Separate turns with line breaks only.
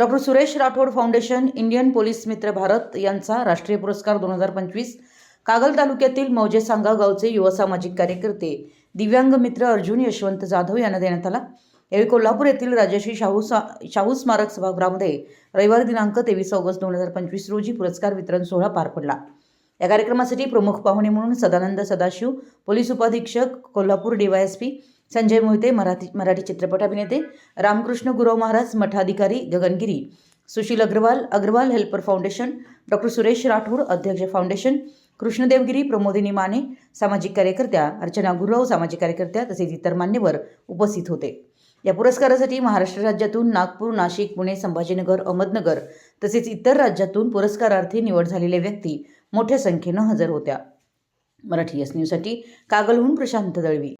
Doctor Suresh Rathod foundation Indian police Mitra Bharat यांचा राष्ट्रीय पुरस्कार दोन हजार पंचवीस कागल तालुक्यातील मौजे सांगा गावचे युवा सामाजिक कार्यकर्ते दिव्यांग मित्र अर्जुन यशवंत जाधव यांना देण्यात आला. यावेळी कोल्हापूर येथील राजश्री शाहू सा शाहू स्मारक सभागृहामध्ये रविवार दिनांक तेवीस ऑगस्ट दोन हजार पंचवीस रोजी पुरस्कार वितरण सोहळा पार पडला. या कार्यक्रमासाठी प्रमुख पाहुणे म्हणून सदानंद सदाशिव पोलीस उपाधीक्षक कोल्हापूर डीवायएसपी संजय मोहिते मराठी मराठी चित्रपट अभिनेते Ramkrishna Gurav Maharaj मठाधिकारी Gagangiri Sushil Agarwal Agarwal helper foundation doctor Suresh Rathod अध्यक्ष फाउंडेशन कृष्णदेवगिरी प्रमोदिनी माने सामाजिक कार्यकर्त्या अर्चना गुरव सामाजिक कार्यकर्त्या तसेच इतर मान्यवर उपस्थित होते. या पुरस्कारासाठी महाराष्ट्र राज्यातून नागपूर नाशिक पुणे संभाजीनगर अहमदनगर तसेच इतर राज्यातून पुरस्कारार्थी निवड झालेल्या व्यक्ती मोठ्या संख्येनं हजर होत्या. मराठी एस न्यूजसाठी कागलहून प्रशांत दळवी.